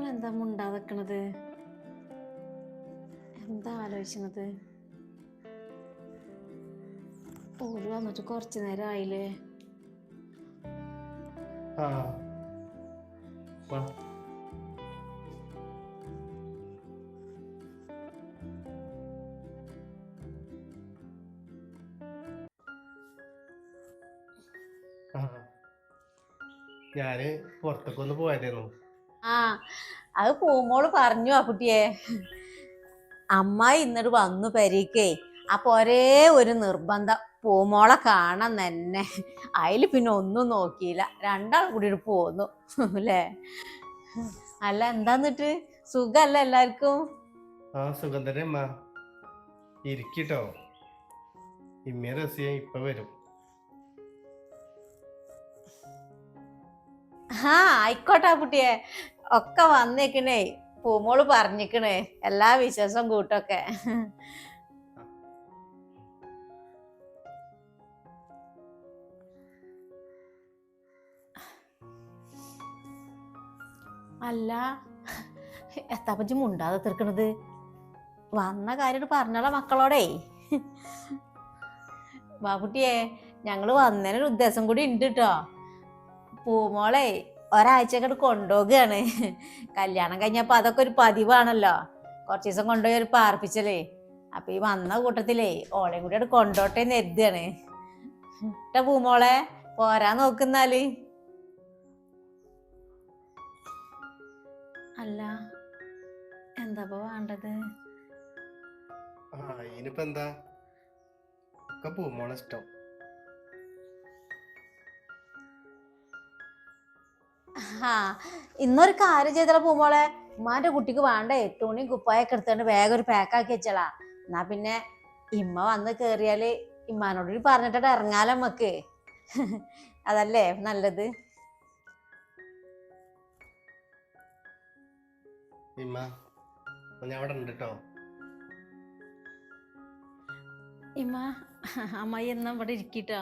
എന്താ മുണ്ടാതെക്കണത്? എന്താ ആലോചിക്കണത് ഓര് വന്നിട്ട് കുറച്ചു നേരം ആയില്ലേ. ഞാൻ പുറത്തേക്കൊന്ന് പോയതായിരുന്നു ആ അത് പൂമോൾ പറഞ്ഞു ആ കുട്ടിയെ. അമ്മ ഇന്നിട്ട് വന്നു പരീക്കേ. അപ്പൊ ഒരേ ഒരു നിർബന്ധം പൂമോളെ കാണാൻ തന്നെ. അതിൽ പിന്നെ ഒന്നും നോക്കിയില്ല. രണ്ടാൾ കൂടി പോന്നു അല്ലേ? അല്ല എന്താന്നിട്ട് സുഖല്ല എല്ലാവർക്കും? ആ സുഖം തന്നെ അമ്മ. ഇരിക്കട്ടോ. ഇമ്മ റസിയ ഇപ്പൊ വരും. ആ ആയിക്കോട്ടെ കുട്ടിയെ. ഒക്കെ വന്നേക്കണേ. പൂമോൾ പറഞ്ഞിക്കണേ. എല്ലാ വിശ്വാസം കൂട്ടൊക്കെ. അല്ല എത്താ പറ്റി മുണ്ടാതെ തീർക്കണത്? വന്ന കാര്യം പറഞ്ഞോളാ മക്കളോടേ. ബാബുട്ടിയെ ഞങ്ങൾ വന്നതിനൊരു ഉദ്ദേശം കൂടി ഉണ്ട് കേട്ടോ പൂമോളെ ഒരാഴ്ചക്കട്ട് കൊണ്ടുപോകുകയാണ് കല്യാണം കഴിഞ്ഞപ്പോൾ അതൊക്കെ ഒരു പതിവാണല്ലോ. കുറച്ച് ദിവസം കൊണ്ടുപോയി ഒരു പാർപ്പിച്ചല്ലേ. അപ്പൊ ഈ വന്ന കൂട്ടത്തിലേ ഓളെയും കൂടി അവിടെ കൊണ്ടോട്ടെ എന്ന് ഇട്ട ട്ടാ പൂമോളെ പോരാ നോക്കുന്നാൽ. അല്ല എന്താ വേണ്ടത്? ആ ഇനിയിപ്പോ എന്താ? പൂമോളെ ഇഷ്ടം. ആ ഇന്നൊരു കാര്യം ചെയ്തല പോകുമ്പോളെ ഉമ്മാന്റെ കുട്ടിക്ക് വേണ്ടേ? തുണി കുപ്പായൊക്കെ എടുത്തോണ്ട് വേഗം ഒരു പാക്കാക്കി വെച്ചളാ. എന്നാ പിന്നെ ഇമ്മ വന്ന് കേറിയാൽ ഇമ്മാനോട് പറഞ്ഞിട്ട് ഇറങ്ങാലോ നമ്മക്ക്. അതല്ലേ നല്ലത്? ഇമ്മ ഞാൻ അവിടെ ഉണ്ട് കേട്ടോ ഇമ്മ അമ്മായി എന്നാ ഇവിടെ ഇരിക്കട്ടോ.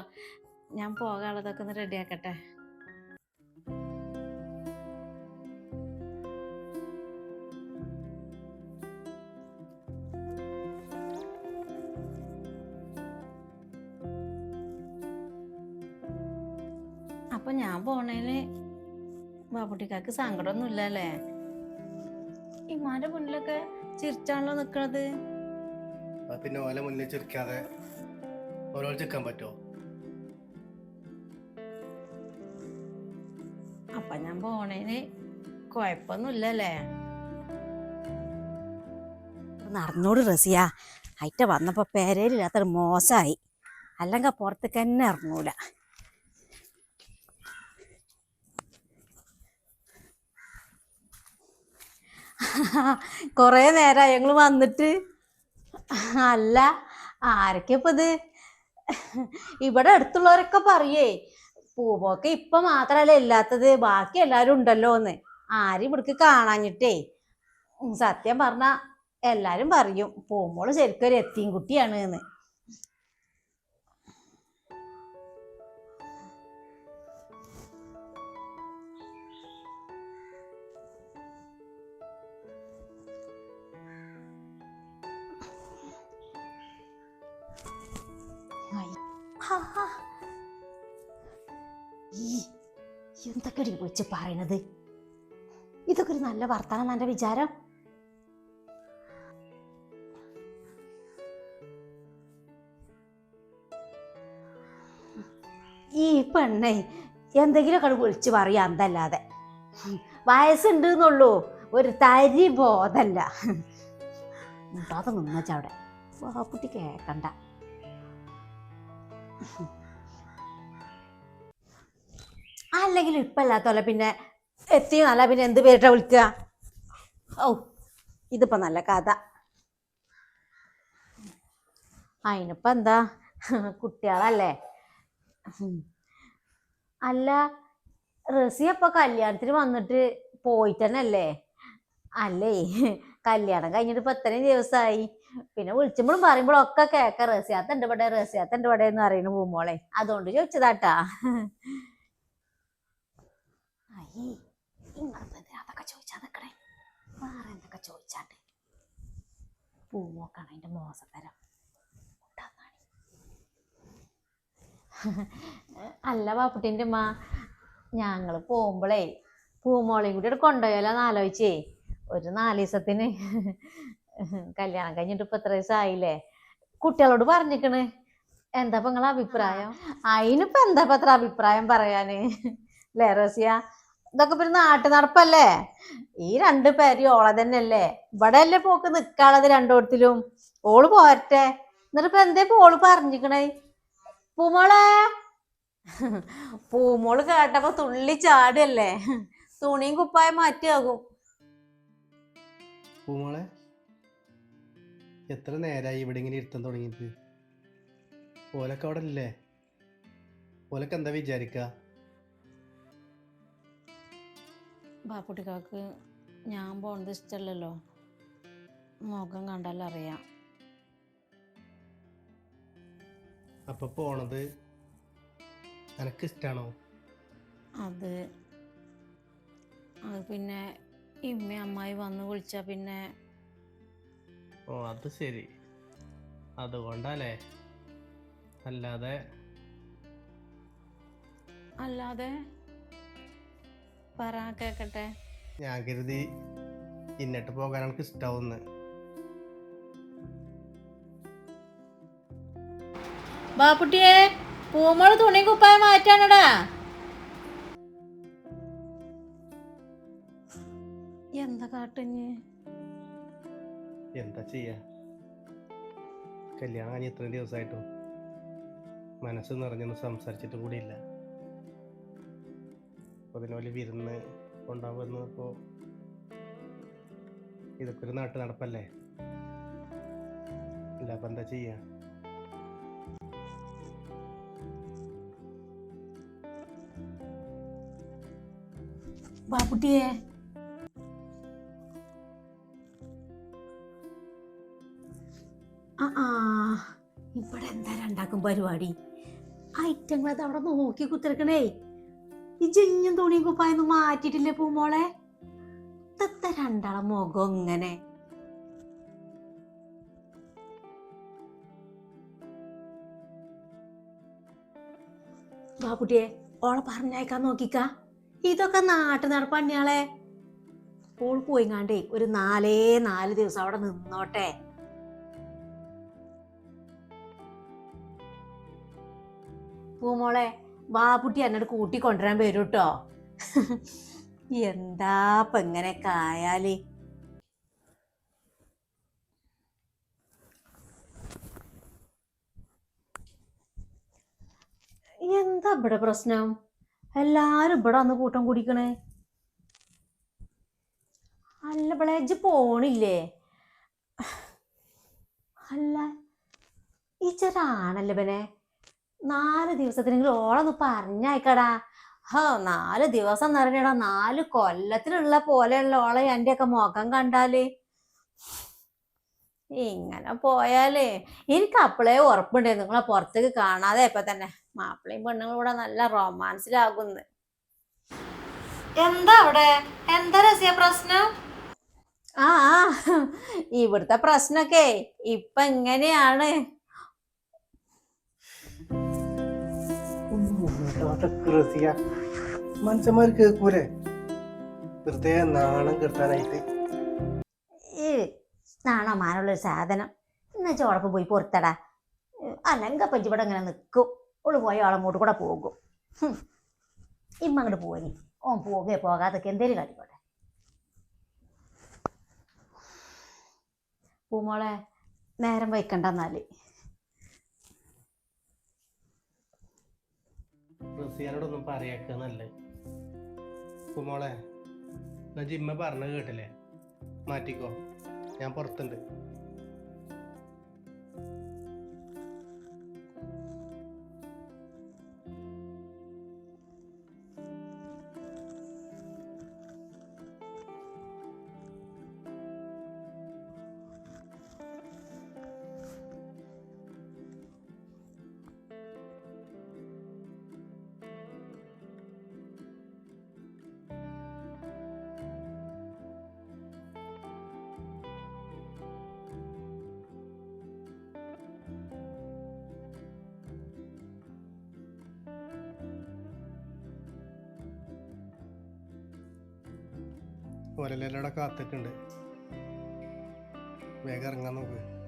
ഞാൻ പോകാനുള്ളതൊക്കെ ഒന്ന് റെഡിയാക്കട്ടെ അപ്പൊ ഞാൻ പോണേൽ ബാബുട്ടിക്കാക്ക് സങ്കടമൊന്നുമില്ല അല്ലേ ഇമാന്റെ മുന്നിലൊക്കെ ചിരിച്ചാണല്ലോ നിക്കണത്. പിന്നെ ഓലെ മുന്നിൽ ചിരിക്കാതെ ഓരോ ചിക്കാൻ പറ്റുമോ അപ്പൊ ഞാൻ പോണേന് കൊഴപ്പൊന്നുമില്ലല്ലേ? നടന്നോട് റസിയ. അയിറ്റ വന്നപ്പോ പേരയിലില്ലാത്തൊരു മോശമായി അല്ലെങ്കിൽ പുറത്തേക്ക് തന്നെ ഇറങ്ങൂല. കൊറേ നേരമായി ഞങ്ങൾ വന്നിട്ട്. അല്ല ആരൊക്കെ ഇപ്പൊ ഇത്? ഇവിടെ അടുത്തുള്ളവരൊക്കെ പറയേ പൂവൊക്കെ ഇപ്പൊ മാത്രല്ല ഇല്ലാത്തത് ബാക്കി എല്ലാരും ഉണ്ടല്ലോ എന്ന് ആരും ഇവിടേക്ക് കാണാഞ്ഞിട്ടേ. സത്യം പറഞ്ഞ എല്ലാരും പറയും പൂമോൾ ശരിക്കും ഒരു എത്തിയും കുട്ടിയാണ് എന്ന് എന്തൊക്കെ വിളിച്ച് പറയണത്? ഇതൊക്കെ ഒരു നല്ല വർത്താനം നല്ല വിചാരം. ഈ പെണ്ണെ എന്തെങ്കിലുമൊക്കെ വിളിച്ച് പറയാ എന്തല്ലാതെ. വയസ്സുണ്ട് എന്നുള്ളൂ ഒരു തരി ബോധല്ല. അത് നിന്നച്ചവിടെ വാപ്പുട്ടി കേക്കണ്ട. അല്ലെങ്കിൽ ഇപ്പം അല്ലാത്തോലെ പിന്നെ എത്തി നല്ല പിന്നെ എന്ത് പേരിട്ടാ വിളിക്കുക ഓ ഇതിപ്പോൾ നല്ല കഥ. അതിനിപ്പം എന്താ? കുട്ടികളല്ലേ? അല്ല റസി അപ്പൊ കല്യാണത്തിന് വന്നിട്ട് പോയിട്ടന്നല്ലേ? അല്ലേ കല്യാണം കഴിഞ്ഞിട്ട് ഇപ്പൊ ഇത്രയും ദിവസമായി പിന്നെ വിളിച്ചുമ്പോഴും പറയുമ്പോഴും ഒക്കെ കേക്ക റസിയാത്തണ്ട് ഇവിടെ റസിയാത്തണ്ട് ഇവിടെ എന്ന് പോകുമ്പോളെ അതുകൊണ്ട് ചോദിച്ചതാട്ടാ. അയ്യേ ഇങ്ങളെന്തിനാ അതൊക്കെ ചോദിച്ചാ നിക്കണേ? വേറെ എന്തൊക്കെ ചോദിച്ചാണ്ട്? പൂമോക്കാണ് അതിന്റെ മോശത്തരം. അല്ല പാപ്പുട്ടിന്റെ അമ്മ ഞങ്ങൾ പോകുമ്പോഴേ പൂമോളെയും കൂടി ഇവിടെ കൊണ്ടുപോയാലോന്ന് ആലോചിച്ചേ. ഒരു നാല് ദിവസത്തിന് കല്യാണം കഴിഞ്ഞിട്ട് ഇപ്പൊ എത്ര ദിവസം ആയില്ലേ കുട്ടികളോട് പറഞ്ഞിക്കണ്. എന്താ ഇപ്പൊ നിങ്ങളെ അഭിപ്രായം? അതിനിപ്പോ എന്താ ഇപ്പൊ അത്ര അഭിപ്രായം പറയാന്? ലേറോസിയ റസിയ? ഇതൊക്കെ പിന്നെ നാട്ടു നടപ്പല്ലേ ഈ രണ്ട് പേര് ഓളെ തന്നെയല്ലേ? ഇവിടെ അല്ലേ പോക്ക് നിക്കാളത് രണ്ടോടത്തിലും ഓൾ പോരട്ടെ. എന്നിട്ട് ഇപ്പൊ എന്തേ ഓൾ പറഞ്ഞിക്കണേ പൂമോളെ? പൂമോൾ കേട്ടപ്പോ തുള്ളി ചാടല്ലേ തുണിയും കുപ്പായ മാറ്റിയാകും. പൂമോളെ എത്ര നേരായി ഇവിടെ ഇങ്ങനെ ഇരുത്താൻ തുടങ്ങിയിട്ട്? ഓലൊക്കെ അവിടെ ഇല്ലേ ഓലൊക്കെ എന്താ വിചാരിക്ക? ബാപ്പുട്ടിക്കാക്ക് ഞാൻ പോണത് ഇഷ്ടമല്ലല്ലോ മുഖം കണ്ടാൽ അറിയാം. അപ്പൊ പോണത് എനക്ക് ഇഷ്ടാണോ? അത്. അത് പിന്നെ ഇമ്മ അമ്മായി വന്ന് വിളിച്ചാ പിന്നെ ഓ അത് ശരി. അതുകൊണ്ടല്ലേ? അല്ലാതെ അല്ലാതെ പറ കേക്കട്ടെ. ഞാൻ കരുതി ഇന്നിട്ട് പോകാൻ എനിക്ക് ഇഷ്ടാവുന്ന്. ബാപ്പുട്ടിയെ പൂമോൾ തുണി കുപ്പായ മാറ്റാനടാ. എന്താ കാട്ടഞ്ഞ് എന്താ ചെയ്യാ? കല്യാണം കഴിഞ്ഞ് ഇത്രയും ദിവസമായിട്ടും മനസ്സ് നിറഞ്ഞൊന്നും സംസാരിച്ചിട്ട് കൂടിയില്ല. അപ്പൊ അതിന് വിരുന്ന് കൊണ്ടാവുന്ന ഇപ്പോ ഇതൊക്കെ ഒരു നാട്ടു നടപ്പല്ലേ? ഇല്ല അപ്പൊ എന്താ ചെയ്യാ? ബാപ്പുട്ടിയെ ആ ആ. ഇവിടെ എന്താ രണ്ടാക്കും പരിപാടി? ഐറ്റങ്ങളത് അവിടെ നോക്കി കുത്തിരക്കണേ. ഈ ജിഞ്ഞും തുണിയും കുപ്പായൊന്നും മാറ്റിയിട്ടില്ലേ പൂമോളെ ഇത്തത്തെ രണ്ടാളെ മുഖം ഇങ്ങനെ. ബാപ്പുട്ടിയെ ഓളെ പറഞ്ഞയക്കാൻ നോക്കിക്ക. ഇതൊക്കെ നാട്ടു നടപ്പണ്ണിയാളെ ഓൾ പോയിങ്ങാണ്ടേ ഒരു നാലേ നാല് ദിവസം അവിടെ നിന്നോട്ടെ. പൂമോളെ ബാപ്പുട്ടി എന്നോട് കൂട്ടിക്കൊണ്ടുവരാൻ വരും കേട്ടോ എന്താ പെങ്ങനെ കായാലേ എന്താ ഇവിടെ പ്രശ്നം? എല്ലാരും ഇവിടെ വന്ന് കൂട്ടം കുടിക്കണേ. അല്ല ഇജ്ജ് പോണില്ലേ? അല്ല ഈ ചെറാണല്ലേ ഇവനെ? നാല് ദിവസത്തിനെങ്കിലും ഓളൊന്ന് പറഞ്ഞയക്കടാ. ഹോ നാല് ദിവസം എന്ന് പറഞ്ഞടാ നാല് കൊല്ലത്തിലുള്ള പോലെയുള്ള ഓളെ എന്റെ ഒക്കെ മുഖം കണ്ടാൽ. ഇങ്ങനെ പോയാലേ. എനിക്ക് അപ്പളേ ഉറപ്പുണ്ടേ. നിങ്ങളെ പുറത്തേക്ക് കാണാതെ ഇപ്പൊ തന്നെ. മാപ്പിളയും പെണ്ണുങ്ങളും കൂടെ നല്ല റൊമാൻസിലാകുന്നു. എന്താ അവിടെ? എന്താ രസിയ പ്രശ്നം? ആ ഇവിടുത്തെ പ്രശ്നമൊക്കെ ഇപ്പൊ ഇങ്ങനെയാണ് മനുഷ്യന്മാർ കേൾക്കൂലേ? വെറുതെ നാണം കെടുത്താനായിട്ട്. ഈ നാണമാനുള്ളൊരു സാധനം. എന്നാ ചോളപ്പ് പോയി പുറത്തടാ. അല്ലെങ്കിൽ പഞ്ച് ഇവിടെ ഇങ്ങനെ നിൽക്കും ഓൾ പോയ ആളങ്ങോട്ട് കൂടെ പോകും. ഇമ്മ അങ്ങോട്ട് പോയി. ഓൻ പോകേ പോകാതൊക്കെ എന്തേലും കാട്ടിക്കോട്ടെ. പൂമോളെ നേരം വയ്ക്കണ്ടെന്നാൽ റസിയാനോടൊന്നും പറയാക്കന്നല്ലേ കുമോളെ ഞാൻ ജിമ്മ പറഞ്ഞ കേട്ടില്ലേ? മാറ്റിക്കോ. ഞാൻ പുറത്തുണ്ട്. പോരലയുടെ കാത്തിട്ടുണ്ട്. വേഗം ഇറങ്ങാൻ നോക്ക്.